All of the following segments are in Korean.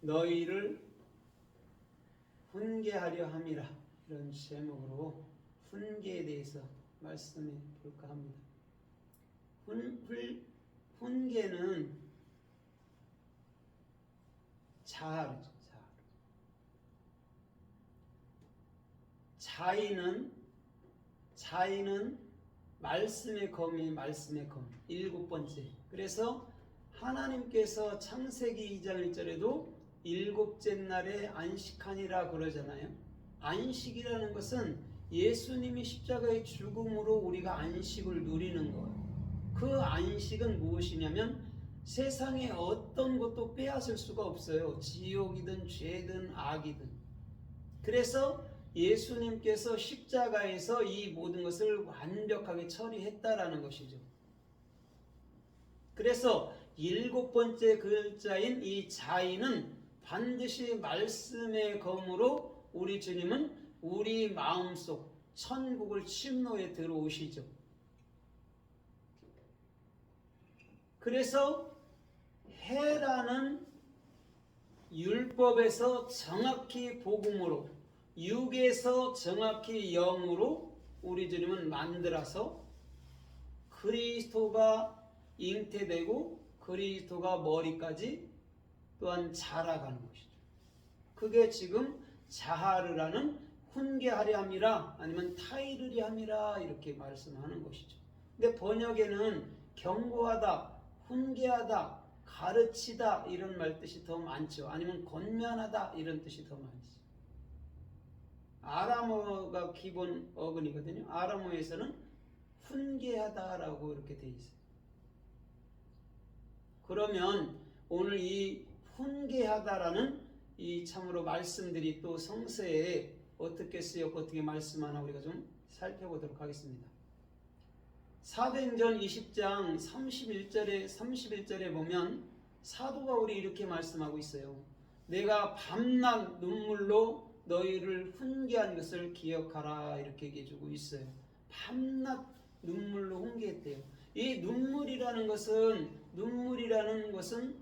너희를 훈계하려 함이라 이런 제목으로 훈계에 대해서 말씀해 볼까 합니다. 훈, 훈, 훈계는 자아르죠. 자아. 자의는 자의는 말씀의 검이 말씀의 검. 일곱 번째. 그래서 하나님께서 창세기 2장 1절에도 일곱째 날에 안식하니라 그러잖아요. 안식이라는 것은 예수님이 십자가의 죽음으로 우리가 안식을 누리는 거예요. 그 안식은 무엇이냐면 세상에 어떤 것도 빼앗을 수가 없어요. 지옥이든 죄든 악이든. 그래서 예수님께서 십자가에서 이 모든 것을 완벽하게 처리했다라는 것이죠. 그래서 일곱 번째 글자인 이 자인은 반드시 말씀의 검으로 우리 주님은 우리 마음속 천국을 침노에 들어오시죠. 그래서 해라는 율법에서 정확히 복음으로 육에서 정확히 영으로 우리 주님은 만들어서 그리스도가 잉태되고 그리스도가 머리까지 또한 자라가는 것이죠. 그게 지금 자하르라는 훈계하려 함이라 아니면 타이르리 함이라 이렇게 말씀하는 것이죠. 근데 번역에는 경고하다, 훈계하다, 가르치다 이런 말 뜻이 더 많죠. 아니면 권면하다 이런 뜻이 더 많죠. 아람어가 기본 어근이거든요. 아람어에서는 훈계하다라고 이렇게 돼 있어요. 그러면 오늘 이 훈계하다라는 이 참으로 말씀들이 또 성서에 어떻게 쓰였고 어떻게 말씀하나 우리가 좀 살펴보도록 하겠습니다. 사도행전 20장 31절에 31절에 보면 사도 바울이 이렇게 말씀하고 있어요. 내가 밤낮 눈물로 너희를 훈계한 것을 기억하라 이렇게 얘기해 주고 있어요. 밤낮 눈물로 훈계했대요. 이 눈물이라는 것은 눈물이라는 것은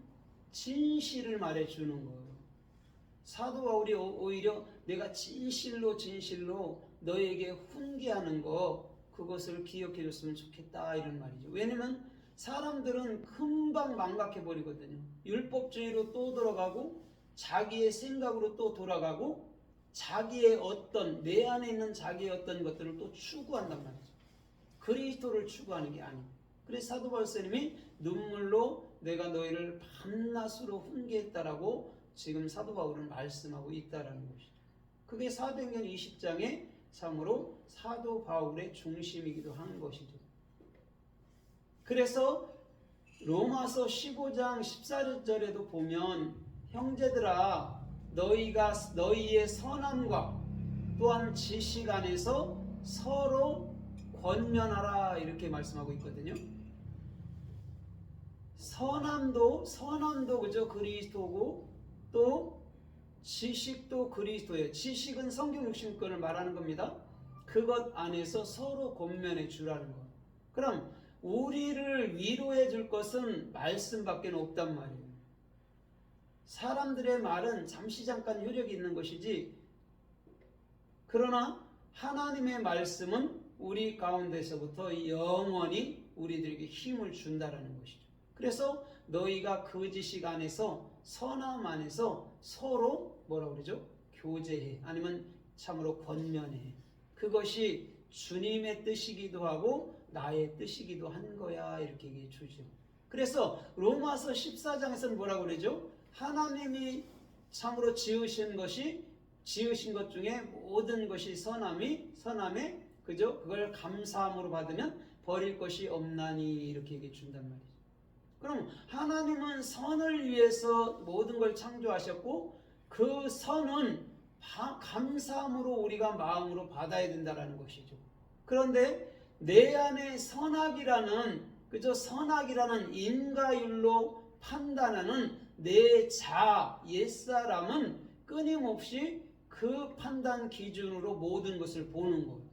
진실을 말해 주는 거예요. 사도 바울이 오히려 내가 진실로 진실로 너에게 훈계하는 거 그것을 기억해 줬으면 좋겠다 이런 말이죠. 왜냐면 사람들은 금방 망각해 버리거든요. 율법주의로 또 돌아가고 자기의 생각으로 또 돌아가고 자기의 어떤 내 안에 있는 자기의 어떤 것들을 또 추구한단 말이죠. 그리스도를 추구하는 게 아니에요. 그래서 사도 바울스님이 눈물로 내가 너희를 밤낮으로 훈계했다라고 지금 사도 바울은 말씀하고 있다라는 것이죠. 그게 사도행전 20장에 참으로 사도 바울의 중심이기도 한 것이죠. 그래서 로마서 15장 14절에도 보면 형제들아 너희가 너희의 선함과 또한 지식 안에서 서로 권면하라 이렇게 말씀하고 있거든요. 선함도 선함도 그저 그리스도고 또 지식도 그리스도예요. 지식은 성경 60권을 말하는 겁니다. 그것 안에서 서로 권면해 주라는 거. 그럼 우리를 위로해 줄 것은 말씀밖에 없단 말이에요. 사람들의 말은 잠시 잠깐 효력이 있는 것이지 그러나 하나님의 말씀은 우리 가운데서부터 영원히 우리들에게 힘을 준다라는 것이죠. 그래서 너희가 그 지식 안에서 선함 안에서 서로 뭐라 그러죠? 교제해 아니면 참으로 권면해. 그것이 주님의 뜻이기도 하고 나의 뜻이기도 한 거야 이렇게 얘기해 주죠. 그래서 로마서 14장에서는 뭐라고 그러죠? 하나님이 참으로 지으신 것이 지으신 것 중에 모든 것이 선함이 선함에 그죠? 그걸 감사함으로 받으면 버릴 것이 없나니 이렇게 얘기해 준단 말이죠. 그럼 하나님은 선을 위해서 모든 걸 창조하셨고 그 선은 감사함으로 우리가 마음으로 받아야 된다라는 것이죠. 그런데 내 안에 선악이라는 그저 선악이라는 인가율로 판단하는 내 자 옛사람은 끊임없이 그 판단 기준으로 모든 것을 보는 거예요.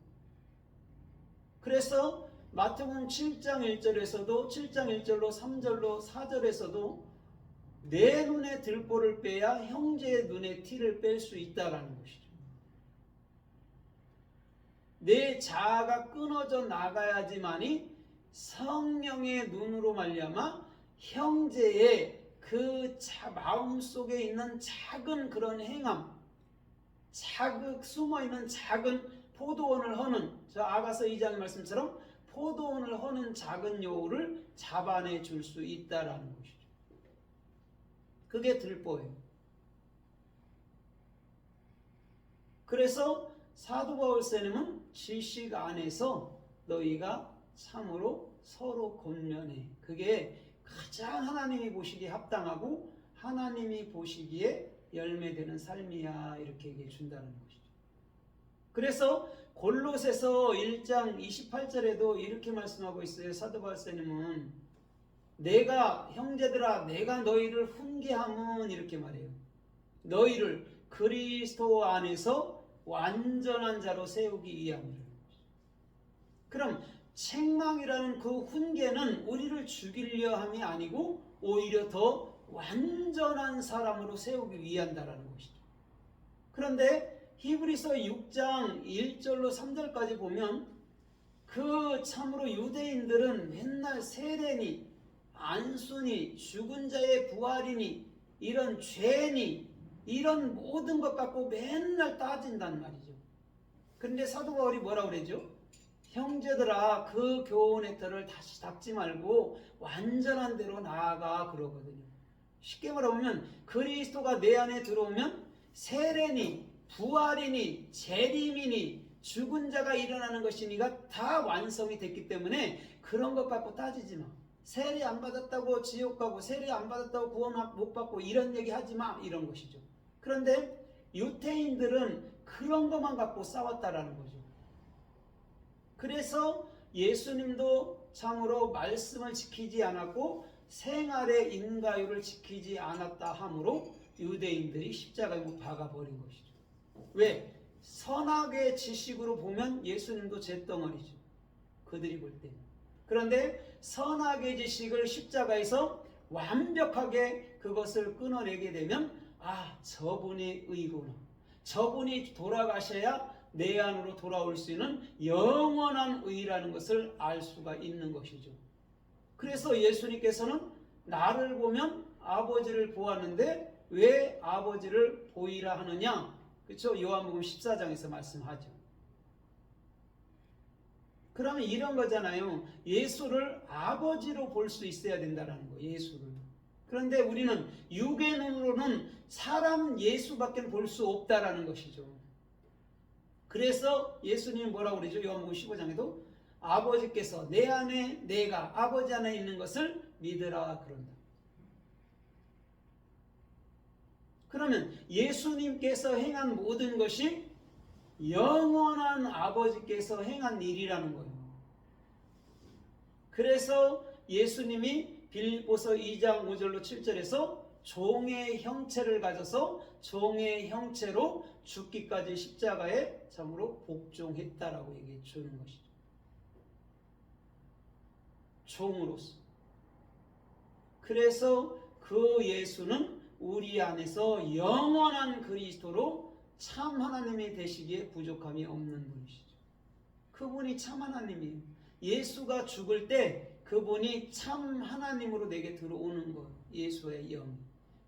그래서 마태복음 7장 1절에서도 7장 1절로 3절로 4절에서도 내 눈에 들보를 빼야 형제의 눈에 티를 뺄 수 있다라는 것이죠. 내 자아가 끊어져 나가야지만이 성령의 눈으로 말미암아 형제의 그 자, 마음 속에 있는 작은 그런 행함, 자극 숨어 있는 작은 포도원을 허는 저 아가서 2장의 말씀처럼 포도원을 허는 작은 여우를 잡아내 줄 수 있다라는 것이죠. 그게 들보예요. 그래서 사도 바울 세님은 지식 안에서 너희가 참으로 서로 권면해. 그게 가장 하나님이 보시기에 합당하고 하나님이 보시기에 열매되는 삶이야 이렇게 얘기해 준다는 것이죠. 그래서 골로새서 1장 28절에도 이렇게 말씀하고 있어요. 사도 바울세님은 내가 형제들아 내가 너희를 훈계함은 이렇게 말해요. 너희를 그리스도 안에서 완전한 자로 세우기 위함이라. 그럼 책망이라는 그 훈계는 우리를 죽이려 함이 아니고 오히려 더 완전한 사람으로 세우기 위한다라는 것이죠. 그런데 히브리서 6장 1절로 3절까지 보면 그 참으로 유대인들은 맨날 세례니 안수니 죽은 자의 부활이니 이런 죄니 이런 모든 것 갖고 맨날 따진단 말이죠. 그런데 사도 바울이 뭐라 그러죠? 형제들아 그 교훈의 틀을 다시 닦지 말고 완전한 대로 나아가 그러거든요. 쉽게 말하면 그리스도가 내 안에 들어오면 세례니 부활이니 재림이니 죽은 자가 일어나는 것이니가 다 완성이 됐기 때문에 그런 것 갖고 따지지 마. 세례 안 받았다고 지옥 가고 세례 안 받았다고 구원 못 받고 이런 얘기 하지 마 이런 것이죠. 그런데 유태인들은 그런 것만 갖고 싸웠다라는 거죠. 그래서 예수님도 참으로 말씀을 지키지 않았고 생활의 인가율을 지키지 않았다 하므로 유대인들이 십자가에 못 박아버린 것이죠. 왜? 선악의 지식으로 보면 예수님도 잿덩어리죠. 그들이 볼 때. 그런데 선악의 지식을 십자가에서 완벽하게 그것을 끊어내게 되면 아 저분이 의구나. 저분이 돌아가셔야 내 안으로 돌아올 수 있는 영원한 의라는 것을 알 수가 있는 것이죠. 그래서 예수님께서는 나를 보면 아버지를 보았는데 왜 아버지를 보이라 하느냐? 그렇죠? 요한복음 14장에서 말씀하죠. 그러면 이런 거잖아요. 예수를 아버지로 볼 수 있어야 된다는 거. 예수를. 그런데 우리는 육의 눈으로는 사람 예수밖에 볼 수 없다라는 것이죠. 그래서 예수님이 뭐라고 그러죠? 요한복음 15장에도 아버지께서 내 안에 내가 아버지 안에 있는 것을 믿으라 그런다. 그러면 예수님께서 행한 모든 것이 영원한 아버지께서 행한 일이라는 거예요. 그래서 예수님이 빌립보서 2장 5절로 7절에서 종의 형체를 가져서 종의 형체로 죽기까지 십자가에 참으로 복종했다라고 얘기해 주는 것이죠. 종으로서. 그래서 그 예수는 우리 안에서 영원한 그리스도로 참 하나님이 되시기에 부족함이 없는 분이시죠. 그분이 참 하나님이에요. 예수가 죽을 때 그분이 참 하나님으로 내게 들어오는 거예요. 예수의 영.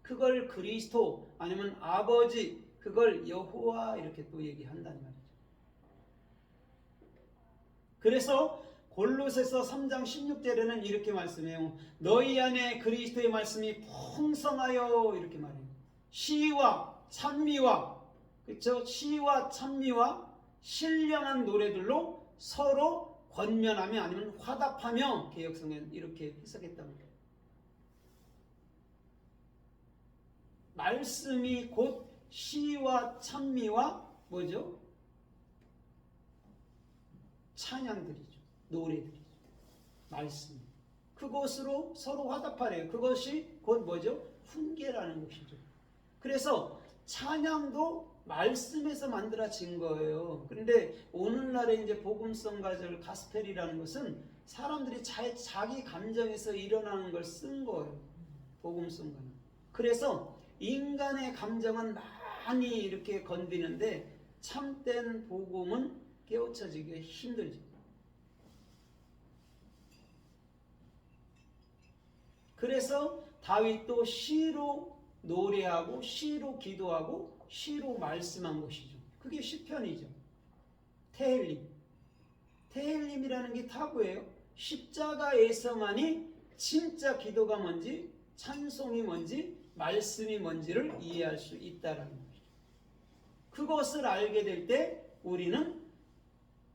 그걸 그리스도 아니면 아버지 그걸 여호와 이렇게 또 얘기한다는 말이죠. 그래서 골로새서 3장 16절에는 이렇게 말씀해요. 너희 안에 그리스도의 말씀이 풍성하여 이렇게 말해요. 시와 찬미와 그렇죠? 시와 찬미와 신령한 노래들로 서로 권면하며 아니면 화답하며 개혁성엔 이렇게 해석했답니다. 말씀이 곧 시와 찬미와 뭐죠? 찬양들이죠. 노래들이죠. 말씀. 그것으로 서로 화답하래요. 그것이 곧 뭐죠? 훈계라는 것이죠. 그래서 찬양도 말씀에서 만들어진 거예요. 그런데 오늘날의 이제 복음성 가절 가스펠이라는 것은 사람들이 자, 자기 감정에서 일어나는 걸 쓴 거예요. 복음성 가는. 그래서 인간의 감정은 많이 이렇게 건드는데 참된 복음은 깨우쳐지기 힘들죠. 그래서 다윗도 시로 노래하고 시로 기도하고 시로 말씀한 것이죠. 그게 시편이죠. 테헬림. 테헬림이라는 게 타부예요. 십자가에서만이 진짜 기도가 뭔지, 찬송이 뭔지, 말씀이 뭔지를 이해할 수 있다라는 거죠. 그것을 알게 될 때 우리는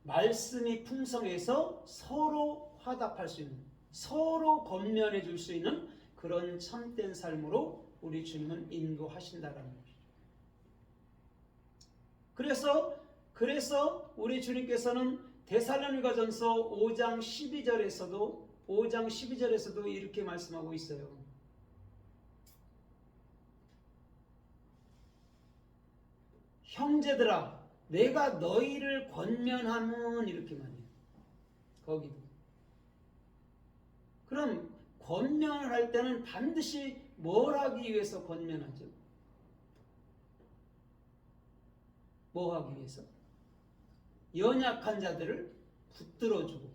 말씀이 풍성해서 서로 화답할 수 있는, 서로 건면해 줄 수 있는 그런 참된 삶으로 우리 주님은 인도하신다라는 거죠. 그래서 그래서 우리 주님께서는 데살로니가전서 5장 12절에서도 5장 12절에서도 이렇게 말씀하고 있어요. 형제들아 내가 너희를 권면하면 이렇게 말해요. 거기도. 그럼 권면을 할 때는 반드시 뭘 하기 위해서 권면하죠? 뭐 하기 위해서? 연약한 자들을 붙들어주고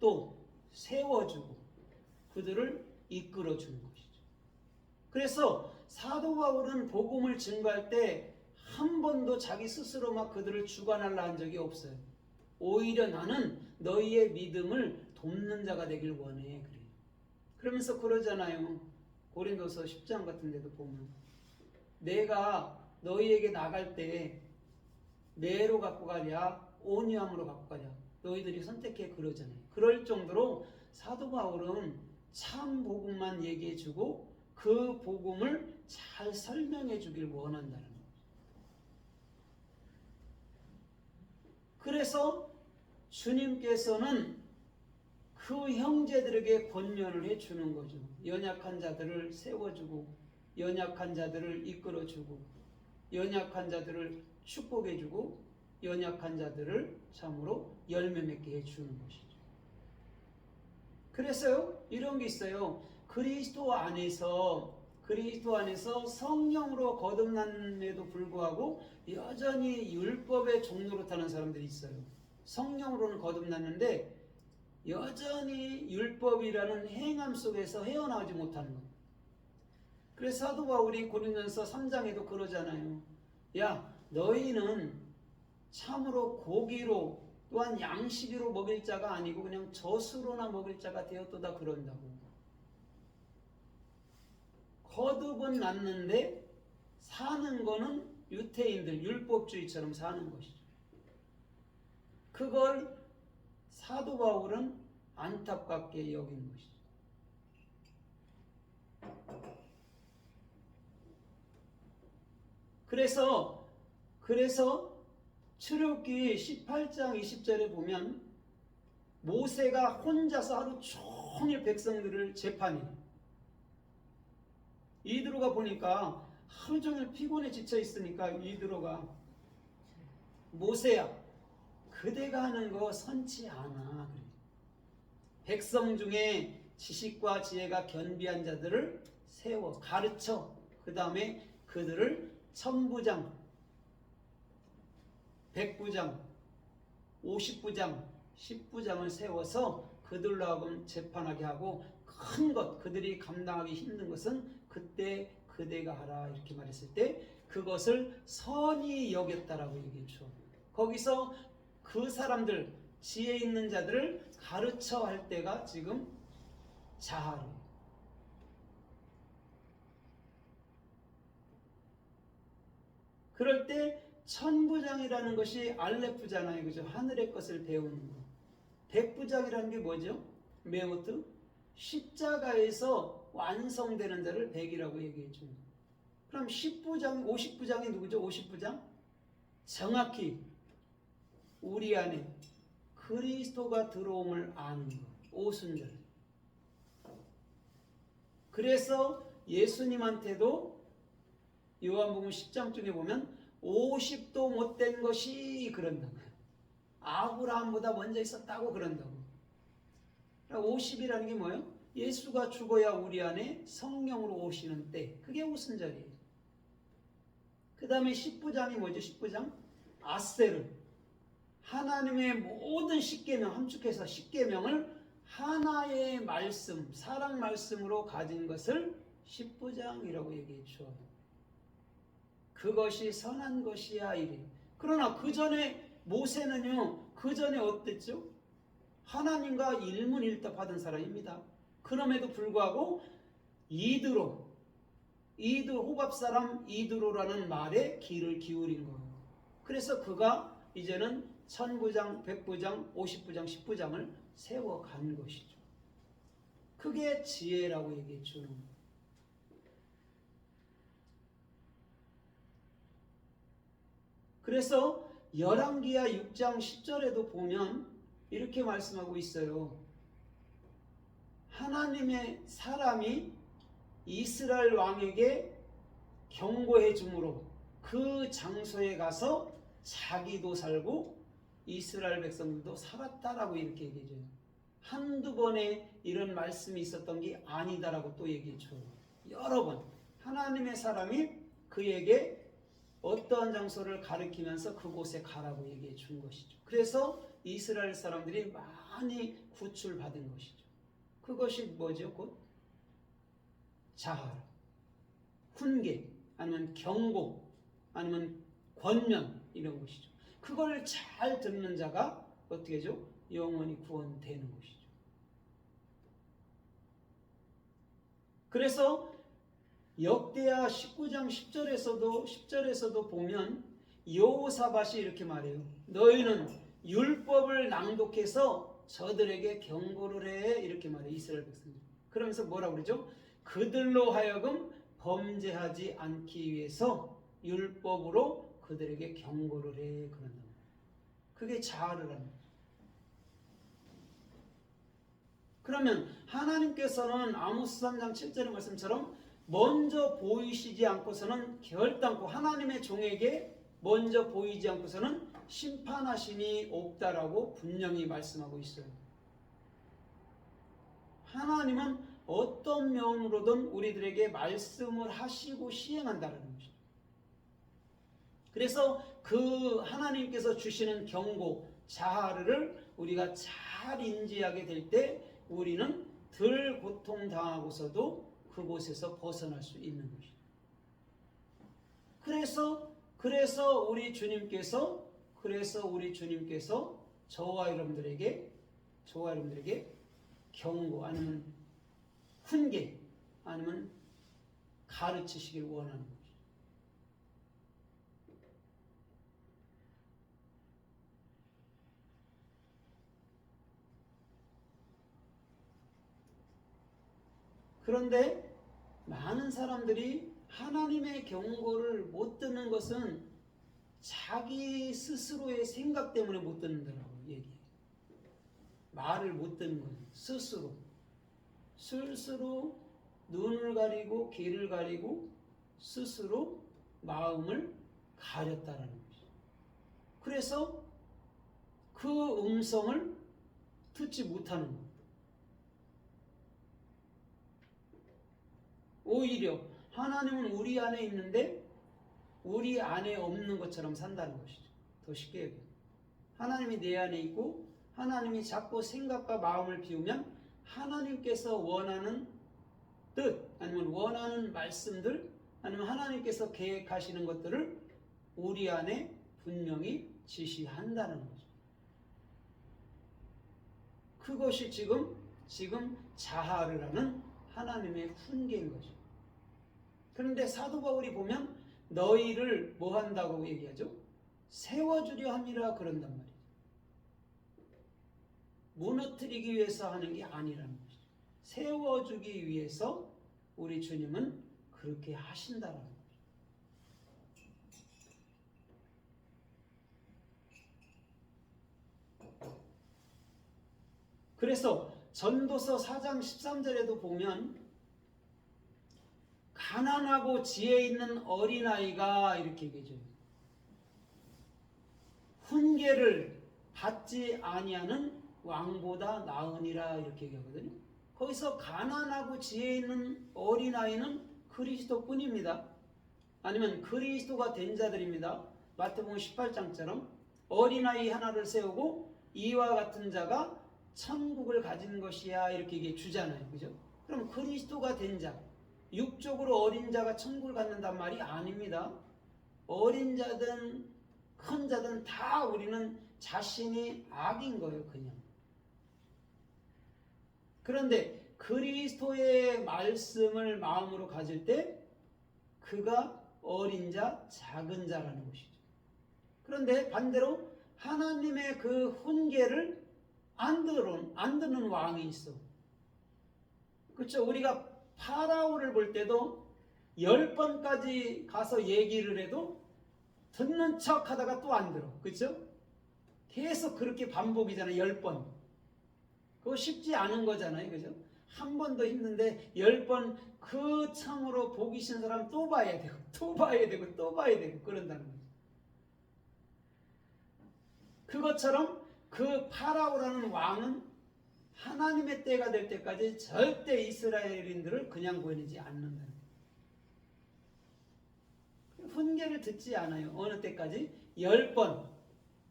또 세워주고 그들을 이끌어주는 것이죠. 그래서 사도 바울은 복음을 증거할 때 한 번도 자기 스스로 막 그들을 주관하려 한 적이 없어요. 오히려 나는 너희의 믿음을 돕는 자가 되길 원해. 그러면서 그러잖아요. 고린도서 10장 같은 데도 보면 내가 너희에게 나갈 때 내로 갖고 가랴 온유함으로 갖고 가랴 너희들이 선택해 그러잖아요. 그럴 정도로 사도 바울은 참 복음만 얘기해 주고 그 복음을 잘 설명해 주길 원한다는 거예요. 그래서 주님께서는 그 형제들에게 권면을 해 주는 거죠. 연약한 자들을 세워주고, 연약한 자들을 이끌어주고, 연약한 자들을 축복해주고, 연약한 자들을 참으로 열매 맺게 해 주는 것이죠. 그래서요, 이런 게 있어요. 그리스도 안에서 그리스도 안에서 성령으로 거듭남에도 불구하고 여전히 율법의 종로로 타는 사람들이 있어요. 성령으로는 거듭났는데 여전히 율법이라는 행함 속에서 헤어나오지 못하는 것. 그래서 사도 바울이 고린도전서 3장에도 그러잖아요. 야, 너희는 참으로 고기로 또한 양식으로 먹일 자가 아니고 그냥 젖으로나 먹일 자가 되었도다 그런다고. 거듭은 났는데 사는 거는 유태인들 율법주의처럼 사는 것이죠. 그걸 사도 바울은 안타깝게 여긴 것이죠. 그래서 그래서 출애굽기 18장 20절에 보면 모세가 혼자서 하루 종일 백성들을 재판해요. 이드로가 보니까 하루 종일 피곤해 지쳐 있으니까 이드로가 모세야 그대가 하는 거 선치 않아. 백성 중에 지식과 지혜가 견비한 자들을 세워 가르쳐 그 다음에 그들을 천부장, 백부장, 오십부장, 십부장을 세워서 그들로 하여금 재판하게 하고 큰 것, 그들이 감당하기 힘든 것은 그때 그대가 하라 이렇게 말했을 때 그것을 선이 여겼다라고 얘기했죠. 거기서 그 사람들 지혜 있는 자들을 가르쳐 할 때가 지금 자하로. 그럴 때 천부장이라는 것이 알레프잖아요. 그죠? 하늘의 것을 배우는 거. 백부장이라는 게 뭐죠? 메오트? 십자가에서 완성되는 자를 백이라고 얘기해 줍니다. 그럼 10부장, 50부장이 누구죠? 50부장? 정확히 우리 안에 그리스도가 들어옴을 아는 것. 오순절. 그래서 예수님한테도 요한복음 10장 중에 보면 50도 못된 것이 그런다고요. 아브라함보다 먼저 있었다고 그런다고. 50이라는 게 뭐예요? 예수가 죽어야 우리 안에 성령으로 오시는 때 그게 오순절이에요. 그 다음에 10부장이 뭐죠? 10부장? 아세르 하나님의 모든 십계명 함축해서 십계명을 하나의 말씀, 사랑 말씀으로 가진 것을 10부장이라고 얘기해 주어요. 그것이 선한 것이야 이래. 그러나 그 전에 모세는요. 그 전에 어땠죠? 하나님과 일문일답하던 사람입니다. 그럼에도 불구하고 이드로 이드 호밥 사람 이드로라는 말에 귀를 기울인 거예요. 그래서 그가 이제는 천부장, 백부장, 오십부장, 십부장을 세워간 것이죠. 그게 지혜라고 얘기해 주는 거예요. 그래서 열왕기야 6장 10절에도 보면 이렇게 말씀하고 있어요. 하나님의 사람이 이스라엘 왕에게 경고해 주므로 그 장소에 가서 자기도 살고 이스라엘 백성들도 살았다라고 이렇게 얘기해 줘요. 한두 번에 이런 말씀이 있었던 게 아니다라고 또 얘기해 줘요. 여러 번 하나님의 사람이 그에게 어떠한 장소를 가리키면서 그곳에 가라고 얘기해 준 것이죠. 그래서 이스라엘 사람들이 많이 구출받은 것이죠. 그것이 뭐죠? 곧 자할, 훈계, 아니면 경고, 아니면 권면 이런 것이죠. 그걸 잘 듣는 자가 어떻게 하죠? 영원히 구원되는 것이죠. 그래서 역대하 19장 10절에서도 10절에서도 보면 여호사밧이 이렇게 말해요. 너희는 율법을 낭독해서 저들에게 경고를 해 이렇게 말해 요 이스라엘 백성들. 그러면서 뭐라고 그러죠? 그들로 하여금 범죄하지 않기 위해서 율법으로 그들에게 경고를 해 그런다. 그게 자아를 하는. 그러면 하나님께서는 아모스 3장 7절의 말씀처럼 먼저 보이시지 않고서는 결단코 하나님의 종에게 먼저 보이지 않고서는 심판하심이 없다라고 분명히 말씀하고 있어요. 하나님은 어떤 면으로든 우리들에게 말씀을 하시고 시행한다는 것이죠. 그래서 그 하나님께서 주시는 경고, 자하를 우리가 잘 인지하게 될 때 우리는 덜 고통당하고서도 그곳에서 벗어날 수 있는 것이죠. 그래서 그래서 우리 주님께서 그래서 우리 주님께서 저와 여러분들에게 저와 여러분들에게 경고 아니면 훈계 아니면 가르치시길 원하는 거죠. 그런데 많은 사람들이 하나님의 경고를 못 듣는 것은 자기 스스로의 생각 때문에 못 듣는다라고 얘기해요. 말을 못 듣는 거예요. 스스로. 스스로 눈을 가리고 귀를 가리고 스스로 마음을 가렸다라는 거죠. 그래서 그 음성을 듣지 못하는 거예요. 오히려 하나님은 우리 안에 있는데 우리 안에 없는 것처럼 산다는 것이죠. 더 쉽게 얘기해요. 하나님이 내 안에 있고 하나님이 자꾸 생각과 마음을 비우면 하나님께서 원하는 뜻 아니면 원하는 말씀들 아니면 하나님께서 계획하시는 것들을 우리 안에 분명히 지시한다는 거죠. 그것이 지금 지금 자하를 하는 하나님의 훈계인 거죠. 그런데 사도 바울이 보면 너희를 뭐 한다고 얘기하죠? 세워주려 함이라 그런단 말이에요. 무너뜨리기 위해서 하는 게 아니라는 거죠. 세워주기 위해서 우리 주님은 그렇게 하신다라는 거죠. 그래서 전도서 4장 13절에도 보면 가난하고 지혜 있는 어린아이가 이렇게 얘기해줘요. 훈계를 받지 아니하는 왕보다 나으니라 이렇게 얘기하거든요. 거기서 가난하고 지혜 있는 어린아이는 그리스도뿐입니다. 아니면 그리스도가 된 자들입니다. 마태복음 18장처럼 어린아이 하나를 세우고 이와 같은 자가 천국을 가진 것이야 이렇게 얘기해 주잖아요. 그죠? 그럼 그리스도가 된 자, 육적으로 어린 자가 천국을 갖는단 말이 아닙니다. 어린 자든 큰 자든 다 우리는 자신이 악인 거예요, 그냥. 그런데 그리스도의 말씀을 마음으로 가질 때 그가 어린 자, 작은 자라는 것이죠. 그런데 반대로 하나님의 그 훈계를 안 들은 안 듣는 왕이 있어. 그렇죠? 우리가 파라오를 볼 때도 열 번까지 가서 얘기를 해도 듣는 척 하다가 또 안 들어. 그렇죠? 계속 그렇게 반복이잖아요. 열 번. 그거 쉽지 않은 거잖아요. 그죠? 한 번도 힘든데 열 번그 참으로 보기 싫은 사람 또 봐야 되고 또 봐야 되고 또 봐야 되고 그런다는 거죠. 그것처럼 그 파라오라는 왕은 하나님의 때가 될 때까지 절대 이스라엘인들을 그냥 보내지 거예요. 훈계를 듣지 않아요. 어느 때까지? 열 번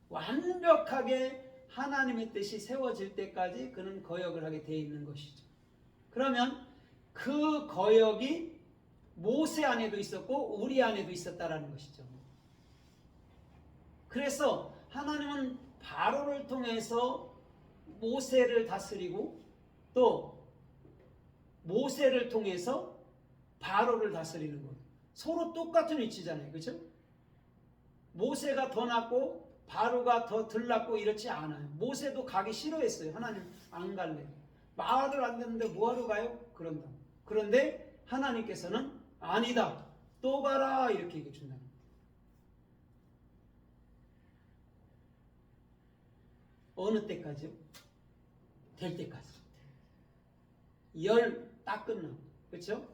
완벽하게 하나님의 뜻이 세워질 때까지 그는 거역을 하게 돼 있는 것이죠. 그러면 그 거역이 모세 안에도 있었고 우리 안에도 있었다라는 것이죠. 그래서 하나님은 바로를 통해서 모세를 다스리고 또 모세를 통해서 바로를 다스리는 거예요. 서로 똑같은 위치잖아요. 그렇죠? 모세가 더 낫고 바로가 더덜 낫고 이렇지 않아요. 모세도 가기 싫어했어요. 하나님 안 갈래. 말을 안 듣는데 뭐하러 가요? 그런다. 그런데 하나님께서는 아니다. 또 가라 이렇게 얘기해 준다. 어느 때까지요? 될 때까지. 열 딱 끝나. 그렇죠?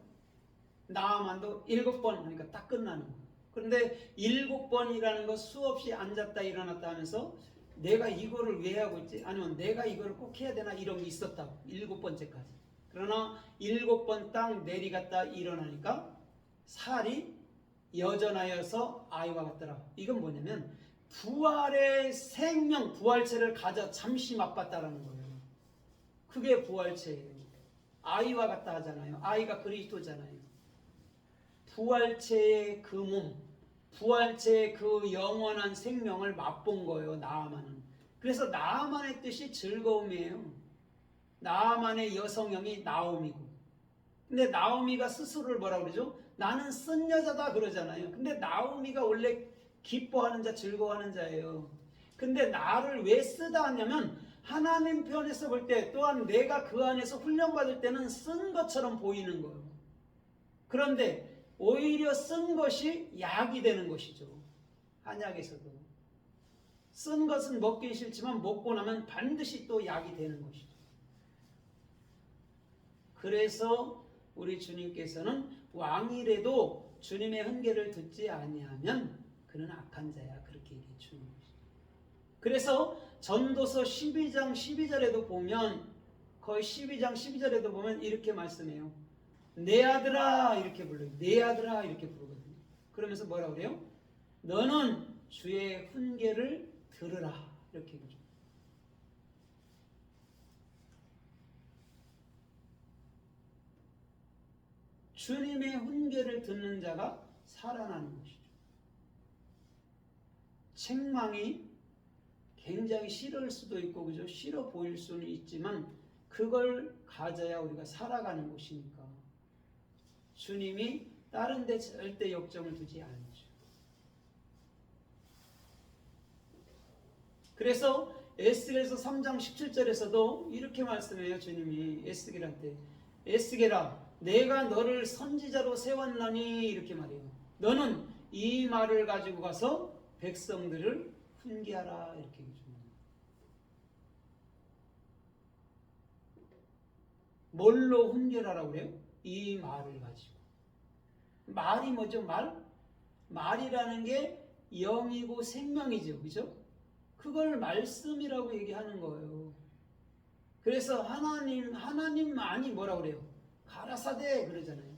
나만도 일곱 번 하니까 딱 끝나는 거. 그런데 일곱 번이라는 거 수없이 앉았다 일어났다 하면서 내가 이거를 왜 하고 있지? 아니면 내가 이거를 꼭 해야 되나 이런 게 있었다고. 일곱 번째까지. 그러나 일곱 번 딱 내리갔다 일어나니까 살이 여전하여서 아이와 같더라. 이건 뭐냐면 부활의 생명, 부활체를 가져 잠시 맛봤다라는 거예요. 그게 부활체예요. 아이와 같다 하잖아요. 아이가 그리스도잖아요. 부활체의 그 몸, 부활체의 그 영원한 생명을 맛본 거예요. 나아만은. 그래서 나아만의 뜻이 즐거움이에요. 나아만의 여성형이 나오미고. 근데 나오미가 스스로를 뭐라 그러죠? 나는 쓴 여자다 그러잖아요. 근데 나오미가 원래 기뻐하는 자, 즐거워하는 자예요. 근데 나를 왜 쓰다 하냐면 하나님 편에서 볼 때 또한 내가 그 안에서 훈련받을 때는 쓴 것처럼 보이는 거예요. 그런데 오히려 쓴 것이 약이 되는 것이죠. 한약에서도. 쓴 것은 먹기 싫지만 먹고 나면 반드시 또 약이 되는 것이죠. 그래서 우리 주님께서는 왕이라도 주님의 훈계를 듣지 아니하면 그는 악한 자야 그렇게 얘기해 주는 것이죠. 그래서 전도서 12장 12절에도 보면 거의 12장 12절에도 보면 이렇게 말씀해요. 내 아들아 이렇게 불러요. 내 아들아 이렇게 부르거든요. 그러면서 뭐라 그래요? 너는 주의 훈계를 들으라 이렇게 얘기죠. 주님의 훈계를 듣는 자가 살아나는 것이죠. 책망이 굉장히 싫을 수도 있고 그죠? 싫어 보일 수는 있지만 그걸 가져야 우리가 살아가는 것이니까 주님이 다른 데 절대 역정을 두지 않죠. 그래서 에스겔서 3장 17절에서도 이렇게 말씀해요. 주님이 에스겔한테 에스겔아 내가 너를 선지자로 세웠나니 이렇게 말해요. 너는 이 말을 가지고 가서 백성들을 훈계하라 이렇게 얘기해 줍니다. 뭘로 훈계하라고 그래요? 이 말을 가지고. 말이 뭐죠? 말? 말이라는 게 영이고 생명이죠. 그죠? 그걸 말씀이라고 얘기하는 거예요. 그래서 하나님 하나님만이 뭐라 그래요? 가라사대 그러잖아요.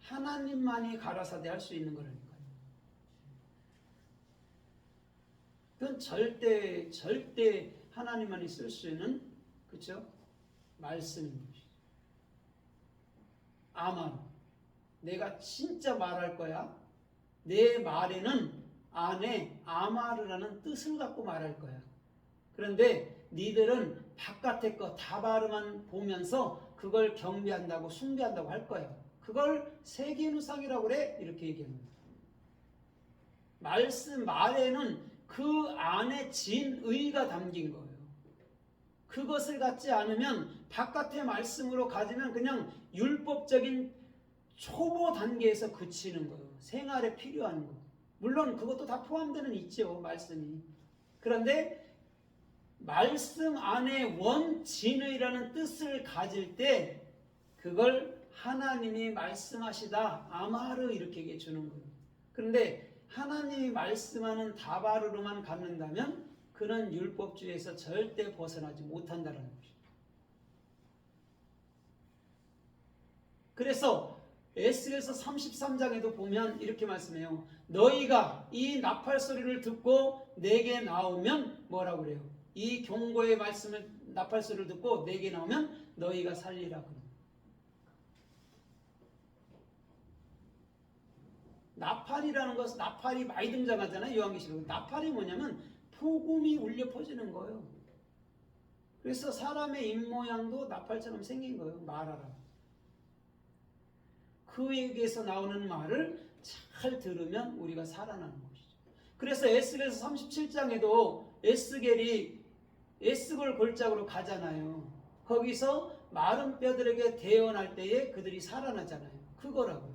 하나님만이 가라사대 할 수 있는 거라니까요. 그건 절대 절대 하나님만이 쓸 수 있는 그렇죠? 것이죠. 아만 내가 진짜 말할 거야. 내 말에는 안에 아마르라는 뜻을 갖고 말할 거야. 그런데 니들은 바깥의 거 다바르만 보면서 그걸 경배한다고 숭배한다고 할 거야. 그걸 세계누상이라고 그래? 이렇게 거야. 말씀 말에는 그 안에 진의가 담긴 거예요. 그것을 갖지 않으면 바깥의 말씀으로 가지면 그냥 율법적인 초보 단계에서 그치는 거예요. 생활에 필요한 거. 물론 그것도 다 포함되는 있죠. 말씀이. 그런데 말씀 안에 원진의라는 뜻을 가질 때 그걸 하나님이 말씀하시다 아마르 이렇게 주는 거예요. 그런데 하나님이 말씀하는 다바르로만 갖는다면 그는 율법주의에서 절대 벗어나지 못한다는 것입니다. 그래서 에스겔서 33장에도 보면 이렇게 말씀해요. 너희가 이 나팔 소리를 듣고 내게 나오면 뭐라고 그래요? 이 경고의 말씀을 나팔 소리를 듣고 내게 나오면 너희가 살리라 그래요. 나팔이라는 것은 나팔이 많이 등장하잖아요. 요한계시록. 나팔이 뭐냐면 복음이 울려 퍼지는 거예요. 그래서 사람의 입 모양도 나팔처럼 생긴 거예요. 말하라. 그에게서 나오는 말을 잘 들으면 우리가 살아나는 것이죠. 그래서 에스겔서 37장에도 에스겔이 에스골 골짜기로 가잖아요. 거기서 마른 뼈들에게 대언할 때에 그들이 살아나잖아요. 그거라고요.